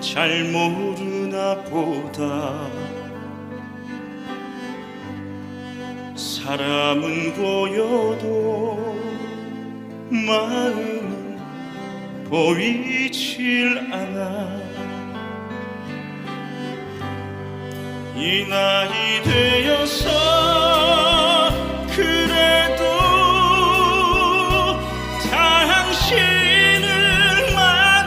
잘 모르나 보다. 사람은 보여도 마음은 보이질 않아. 이 나이 되어서